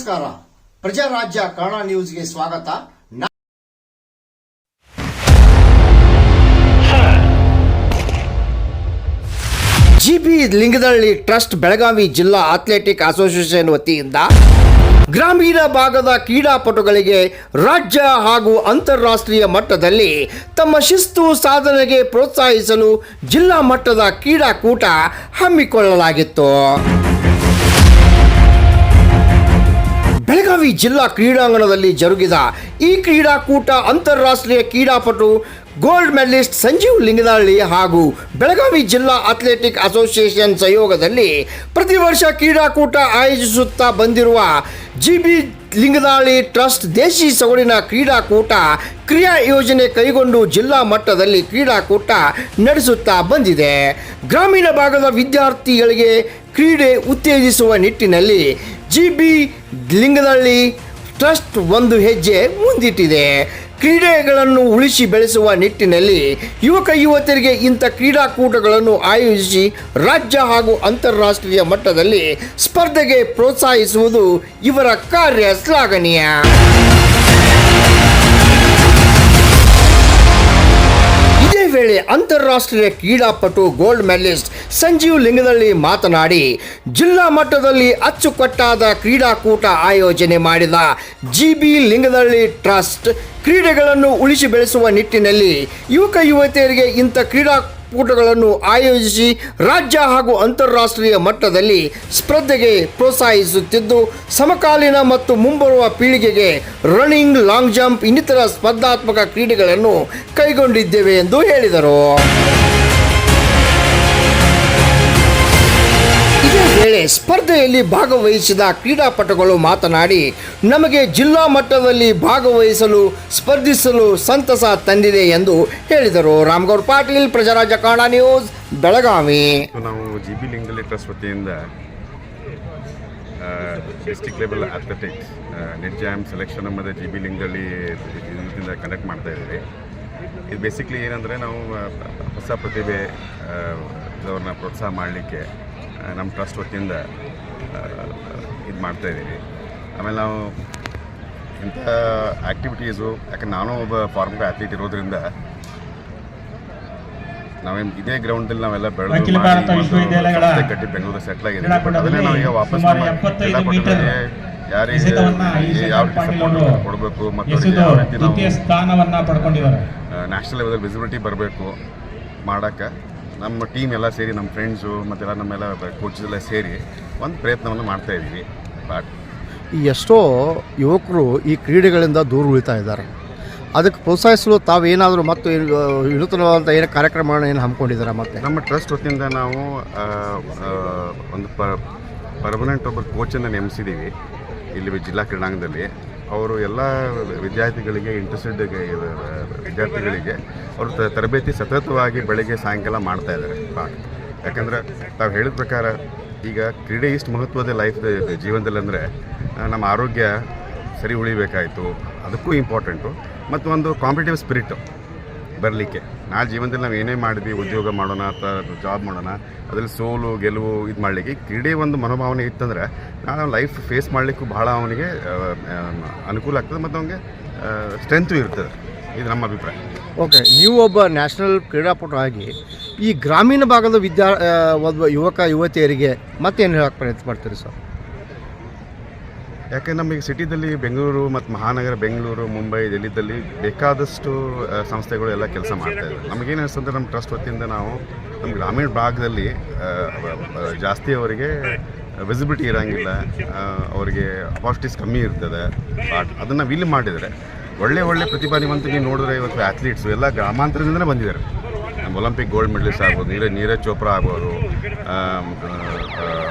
ನಮಸ್ಕಾರ. ಪ್ರಜಾರಾಜ್ಯ ಕನ್ನಡ ನ್ಯೂಸ್ಗೆ ಸ್ವಾಗತ. ಜಿಬಿ ಲಿಂಗದಳ್ಳಿ ಟ್ರಸ್ಟ್ ಬೆಳಗಾವಿ ಜಿಲ್ಲಾ ಅಥ್ಲೆಟಿಕ್ ಅಸೋಸಿಯೇಷನ್ ವತಿಯಿಂದ ಗ್ರಾಮೀಣ ಭಾಗದ ಕ್ರೀಡಾಪಟುಗಳಿಗೆ ರಾಜ್ಯ ಹಾಗೂ ಅಂತಾರಾಷ್ಟ್ರೀಯ ಮಟ್ಟದಲ್ಲಿ ತಮ್ಮ ಶಿಸ್ತು ಸಾಧನೆಗೆ ಪ್ರೋತ್ಸಾಹಿಸಲು ಜಿಲ್ಲಾ ಮಟ್ಟದ ಕ್ರೀಡಾಕೂಟ ಹಮ್ಮಿಕೊಳ್ಳಲಾಗಿತ್ತು. ಬೆಳಗಾವಿ ಜಿಲ್ಲಾ ಕ್ರೀಡಾಂಗಣದಲ್ಲಿ ಜರುಗಿದ ಈ ಕ್ರೀಡಾಕೂಟ ಅಂತಾರಾಷ್ಟ್ರೀಯ ಕ್ರೀಡಾಪಟು ಗೋಲ್ಡ್ ಮೆಡಲಿಸ್ಟ್ ಸಂಜೀವ್ ಲಿಂಗದಹಳ್ಳಿ ಹಾಗೂ ಬೆಳಗಾವಿ ಜಿಲ್ಲಾ ಅಥ್ಲೆಟಿಕ್ ಅಸೋಸಿಯೇಷನ್ ಸಹಯೋಗದಲ್ಲಿ ಪ್ರತಿ ವರ್ಷ ಕ್ರೀಡಾಕೂಟ ಆಯೋಜಿಸುತ್ತಾ ಬಂದಿರುವ ಜಿಬಿ ಲಿಂಗದಾಳಿ ಟ್ರಸ್ಟ್ ದೇಶಿ ಸೊಗಡಿನ ಕ್ರೀಡಾಕೂಟ ಕ್ರಿಯಾ ಯೋಜನೆ ಕೈಗೊಂಡು ಜಿಲ್ಲಾ ಮಟ್ಟದಲ್ಲಿ ಕ್ರೀಡಾಕೂಟ ನಡೆಸುತ್ತಾ ಬಂದಿದೆ. ಗ್ರಾಮೀಣ ಭಾಗದ ವಿದ್ಯಾರ್ಥಿಗಳಿಗೆ ಕ್ರೀಡೆ ಉತ್ತೇಜಿಸುವ ನಿಟ್ಟಿನಲ್ಲಿ ಜಿ ಬಿ ಲಿಂಗದಳ್ಳಿ ಟ್ರಸ್ಟ್ ಒಂದು ಹೆಜ್ಜೆ ಮುಂದಿಟ್ಟಿದೆ. ಕ್ರೀಡೆಗಳನ್ನು ಉಳಿಸಿ ಬೆಳೆಸುವ ನಿಟ್ಟಿನಲ್ಲಿ ಯುವಕ ಯುವತಿಯರಿಗೆ ಇಂಥ ಕ್ರೀಡಾಕೂಟಗಳನ್ನು ಆಯೋಜಿಸಿ ರಾಜ್ಯ ಹಾಗೂ ಅಂತಾರಾಷ್ಟ್ರೀಯ ಮಟ್ಟದಲ್ಲಿ ಸ್ಪರ್ಧೆಗೆ ಪ್ರೋತ್ಸಾಹಿಸುವುದು ಇವರ ಕಾರ್ಯ ಶ್ಲಾಘನೀಯ. ವೇಳೆ ಅಂತಾರಾಷ್ಟ್ರೀಯ ಕ್ರೀಡಾಪಟು ಗೋಲ್ಡ್ ಮೆಡಲಿಸ್ಟ್ ಸಂಜೀವ್ ಲಿಂಗದಲ್ಲಿ ಮಾತನಾಡಿ, ಜಿಲ್ಲಾ ಮಟ್ಟದಲ್ಲಿ ಅಚ್ಚುಕಟ್ಟಾದ ಕ್ರೀಡಾಕೂಟ ಆಯೋಜನೆ ಮಾಡಿದ ಜಿ ಬಿ ಲಿಂಗದಳ್ಳಿ ಟ್ರಸ್ಟ್ ಕ್ರೀಡೆಗಳನ್ನು ಉಳಿಸಿ ಬೆಳೆಸುವ ನಿಟ್ಟಿನಲ್ಲಿ ಯುವಕ ಯುವತಿಯರಿಗೆ ಇಂಥ ಕ್ರೀಡಾಕೂಟಗಳನ್ನು ಆಯೋಜಿಸಿ ರಾಜ್ಯ ಹಾಗೂ ಅಂತಾರಾಷ್ಟ್ರೀಯ ಮಟ್ಟದಲ್ಲಿ ಸ್ಪರ್ಧೆಗೆ ಪ್ರೋತ್ಸಾಹಿಸುತ್ತಿದ್ದು, ಸಮಕಾಲೀನ ಮತ್ತು ಮುಂಬರುವ ಪೀಳಿಗೆಗೆ ರನ್ನಿಂಗ್, ಲಾಂಗ್ ಜಂಪ್, ಇನ್ನಿತರ ಸ್ಪರ್ಧಾತ್ಮಕ ಕ್ರೀಡೆಗಳನ್ನು ಕೈಗೊಂಡಿದ್ದೇವೆ ಎಂದು ಹೇಳಿದರು. ವೇಳೆ ಸ್ಪರ್ಧೆಯಲ್ಲಿ ಭಾಗವಹಿಸಿದ ಕ್ರೀಡಾಪಟುಗಳು ಮಾತನಾಡಿ, ನಮಗೆ ಜಿಲ್ಲಾ ಮಟ್ಟದಲ್ಲಿ ಭಾಗವಹಿಸಲು, ಸ್ಪರ್ಧಿಸಲು ಸಂತಸ ತಂದಿದೆ ಎಂದು ಹೇಳಿದರು. ರಾಮಗೌಡ್ ಪಾಟೀಲ್ ಪ್ರಜಾರಾಜ ಕನ್ನಡ ನ್ಯೂಸ್, ಬೆಳಗಾವಿ. ನಾವು ಜಿ ಬಿ ಟ್ರಸ್ಟ್ ವತಿಯಿಂದ district level athletics net selection ಮತ್ತು ಜಿ ಬಿ ಲಿಂಗದಲ್ಲಿ ಇದರಿಂದ ಕಂಡಕ್ಟ್ ಮಾಡ್ತಾ ಇದ್ದೀವಿ. ಇದು ಬೇಸಿಕ್ಲಿ ಏನಂದರೆ ನಾವು ಹೊಸ ಪ್ರತಿಭೆ ಅವ್ರನ್ನ ಪ್ರೋತ್ಸಾಹ ಮಾಡಲಿಕ್ಕೆ ನಮ್ಮ ಟ್ರಸ್ಟ್ ವತಿಯಿಂದ ಇದು ಮಾಡ್ತಾ ಇದ್ದೀವಿ. ಆಮೇಲೆ ನಾವು ಇಂಥ ಆ್ಯಕ್ಟಿವಿಟೀಸು ಯಾಕಂದ್ರೆ ನಾನು ಒಬ್ಬ ಫಾರ್ಮರ್ ಅಥ್ಲೀಟ್ ಇರೋದ್ರಿಂದ ನಾವೇನು ಇದೇ ಗ್ರೌಂಡಲ್ಲಿ ನಾವೆಲ್ಲ ಬೆಳೆದು ಕಟ್ಟಿ ಬೆಂಗಳೂರು ಸೆಟ್ಲ್ ಆಗಿದೆ ಅದನ್ನೇ ನಾವು ಈಗ ವಾಪಸ್ ಯಾರಿಗೆ ಯಾವ ರೀತಿ ಸಪೋರ್ಟ್ ಕೊಡಬೇಕು ಮತ್ತು ಯಾವ ರೀತಿ ನಾವು ನ್ಯಾಷನಲ್ ಲೆವೆಲ್ ವಿಸಿಬಿಲಿಟಿ ಬರಬೇಕು ಮಾಡೋಕ್ಕೆ ನಮ್ಮ ಟೀಮ್ ಎಲ್ಲ ಸೇರಿ ನಮ್ಮ ಫ್ರೆಂಡ್ಸು ಮತ್ತೆಲ್ಲ ನಮ್ಮೆಲ್ಲ ಕೋಚಸ್ ಎಲ್ಲ ಸೇರಿ ಒಂದು ಪ್ರಯತ್ನವನ್ನು ಮಾಡ್ತಾ ಇದ್ದೀವಿ. ಬಟ್ ಎಷ್ಟೋ ಯುವಕರು ಈ ಕ್ರೀಡೆಗಳಿಂದ ದೂರ ಉಳಿತಾ ಇದ್ದಾರೆ. ಅದಕ್ಕೆ ಪ್ರೋತ್ಸಾಹಿಸಲು ತಾವೇನಾದರೂ ಮತ್ತು ವಿನೂತನವಾದಂಥ ಏನು ಕಾರ್ಯಕ್ರಮಗಳನ್ನ ಏನು ಹಮ್ಮಿಕೊಂಡಿದ್ದಾರೆ ಮತ್ತೆ? ನಮ್ಮ ಟ್ರಸ್ಟ್ ವತಿಯಿಂದ ನಾವು ಒಂದು ಪ ಪರ್ಮನೆಂಟ್ ಒಬ್ಬರು ಕೋಚನ್ನು ನೇಮಿಸಿದ್ದೀವಿ. ಇಲ್ಲಿ ಜಿಲ್ಲಾ ಕ್ರೀಡಾಂಗಣದಲ್ಲಿ. ಅವರು ಎಲ್ಲ ವಿದ್ಯಾರ್ಥಿಗಳಿಗೆ ಇಂಟ್ರೆಸ್ಟೆಡ್ ವಿದ್ಯಾರ್ಥಿಗಳಿಗೆ. ಅವರು ತರಬೇತಿ ಸತತವಾಗಿ ಬೆಳಗ್ಗೆ ಸಾಯಂಕಾಲ ಮಾಡ್ತಾ ಇದ್ದಾರೆ. ಯಾಕಂದರೆ ತಾವು ಹೇಳಿದ ಪ್ರಕಾರ ಈಗ ಕ್ರೀಡೆ ಇಷ್ಟು ಮಹತ್ವದ ಲೈಫ್ ಜೀವನದಲ್ಲಿ ಅಂದರೆ ನಮ್ಮ ಆರೋಗ್ಯ ಸರಿ ಉಳಿಬೇಕಾಯಿತು. ಅದಕ್ಕೂ ಇಂಪಾರ್ಟೆಂಟು ಮತ್ತು ಒಂದು ಕಾಂಪಿಟೇಟಿವ್ ಸ್ಪಿರಿಟ್ ಬರಲಿಕ್ಕೆ. ನಾಳೆ ಜೀವನದಲ್ಲಿ ನಾವು ಏನೇ ಮಾಡಿದ್ವಿ, ಉದ್ಯೋಗ ಮಾಡೋಣ ಅಥವಾ ಜಾಬ್ ಮಾಡೋಣ, ಅದರಲ್ಲಿ ಸೋಲು, ಗೆಲುವು ಇದು ಮಾಡಲಿಕ್ಕೆ, ಕ್ರೀಡೆ ಒಂದು ಮನೋಭಾವನೆ ಇತ್ತಂದರೆ ನಾನು ಲೈಫ್ ಫೇಸ್ ಮಾಡಲಿಕ್ಕೂ ಬಹಳ ಅವನಿಗೆ ಅನುಕೂಲ ಆಗ್ತದೆ ಮತ್ತು ಅವನಿಗೆ ಸ್ಟ್ರೆಂತು ಇರ್ತದೆ. ಇದು ನಮ್ಮ ಅಭಿಪ್ರಾಯ. ಓಕೆ ನೀವು ಒಬ್ಬ ನ್ಯಾಷನಲ್ ಕ್ರೀಡಾಪಟು ಆಗಿ ಈ ಗ್ರಾಮೀಣ ಭಾಗದ ವಿದ್ಯಾ ಯುವಕ, ಯುವತಿಯರಿಗೆ ಮತ್ತೇನು ಹೇಳಕ್ಕೆ ಪ್ರಯತ್ನ ಮಾಡ್ತೀರಿ ಸರ್ ಯಾಕೆ ನಮಗೆ ಸಿಟಿದಲ್ಲಿ ಬೆಂಗಳೂರು ಮತ್ತು ಮಹಾನಗರ ಬೆಂಗಳೂರು, ಮುಂಬೈ ಡೆಲ್ಲಿದಲ್ಲಿ ಬೇಕಾದಷ್ಟು ಸಂಸ್ಥೆಗಳು ಎಲ್ಲ ಕೆಲಸ ಮಾಡ್ತಾ ಇದ್ದಾರೆ. ನಮಗೇನು ಅನಿಸ್ತಂದ್ರೆ ನಮ್ಮ ಟ್ರಸ್ಟ್ ವತಿಯಿಂದ ನಾವು ನಮ್ಮ ಗ್ರಾಮೀಣ ಭಾಗದಲ್ಲಿ ಜಾಸ್ತಿ ಅವರಿಗೆ ವಿಸಿಬಿಲಿಟಿ ಇರೋಂಗಿಲ್ಲ. ಅವರಿಗೆ ಅಪಾರ್ಚುನಿಟೀಸ್ ಕಮ್ಮಿ ಇರ್ತದೆ. ಬಟ್ ಅದನ್ನು ವಿಲ್ ಮಾಡಿದರೆ, ಒಳ್ಳೆ ಒಳ್ಳೆ ಪ್ರತಿಭಾನಿವಂತ ನೀವು ನೋಡಿದ್ರೆ ಇವತ್ತು ಅಥ್ಲೀಟ್ಸು ಎಲ್ಲ ಗ್ರಾಮಾಂತರದಿಂದಲೇ ಬಂದಿದ್ದಾರೆ. ನಮ್ಮ ಒಲಿಂಪಿಕ್ ಗೋಲ್ಡ್ ಮೆಡಲಿಸ್ಟ್ ಆಗ್ಬೋದು, ನೀರಜ್ ನೀರಜ್ ಚೋಪ್ರಾ ಆಗ್ಬೋದು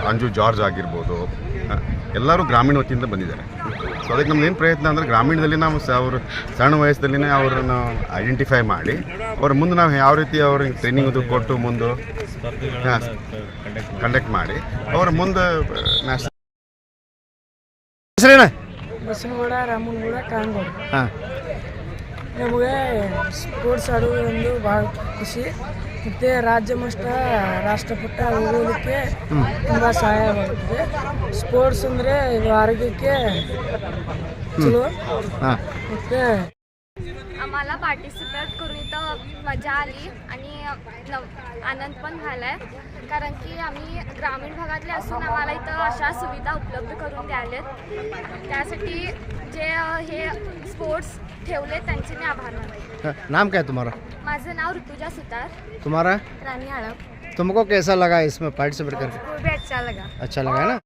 ಅಂಜು ಜಾರ್ಜ್ ಆಗಿರ್ಬೋದು ಎಲ್ಲರೂ ಗ್ರಾಮೀಣ ವತಿಯಿಂದ ಬಂದಿದ್ದಾರೆ. ಸೊ ಅದಕ್ಕೆ ನಮ್ದು ಏನು ಪ್ರಯತ್ನ ಅಂದರೆ ಗ್ರಾಮೀಣದಲ್ಲಿ ನಾವು ಸ ಅವರು ಸಣ್ಣ ವಯಸ್ಸಲ್ಲಿನೇ ಅವರನ್ನು ಐಡೆಂಟಿಫೈ ಮಾಡಿ ಅವ್ರ ಮುಂದೆ ನಾವು ಯಾವ ರೀತಿ ಅವ್ರಿಗೆ ಟ್ರೈನಿಂಗ್ ಅದು ಕೊಟ್ಟು ಮುಂದೆ ಕಂಡಕ್ಟ್ ಮಾಡಿ ಅವ್ರ ಮುಂದೆ ನ್ಯಾಷನಲ್ ಹೆಸರೇನ? ಬಸನಗೌಡ ರಾಮನಗೌಡ ಕಾಂಗೌಡ. ಹಾಂ. ನಮಗೆ ಸ್ಪೋರ್ಟ್ಸ್ ಆಡೋದು ಒಂದು ಭಾಳ ಖುಷಿ. ಮತ್ತು ರಾಜ್ಯ ಮಟ್ಟ ರಾಷ್ಟ್ರಪಟ್ಟ ಹೋಗೋದಕ್ಕೆ ತುಂಬ ಸಹಾಯವಾಗುತ್ತದೆ ಸ್ಪೋರ್ಟ್ಸ್ ಅಂದರೆ ಇದು ಆರೋಗ್ಯಕ್ಕೆ ಚಲೋ. ಮತ್ತು आम्हाला पार्टिसिपेट करून इथं मजा आली आणि आनंद पण झाला आहे कारण की आम्ही ग्रामीण भागातले असून आम्हाला इथं अशा सुविधा उपलब्ध करून द्यालेत त्यासाठी जे हे स्पोर्ट्स ठेवले त्यांचे मी आभार मानते. नाम क्या है तुम्हारा माझं नाव ऋतुजा सुतार. तुम्हारा राणी हळप तुमको कैसा लगा इसमें पार्टिसिपेट करके. खूप अच्छा लगा. अच्छा लगा है ना?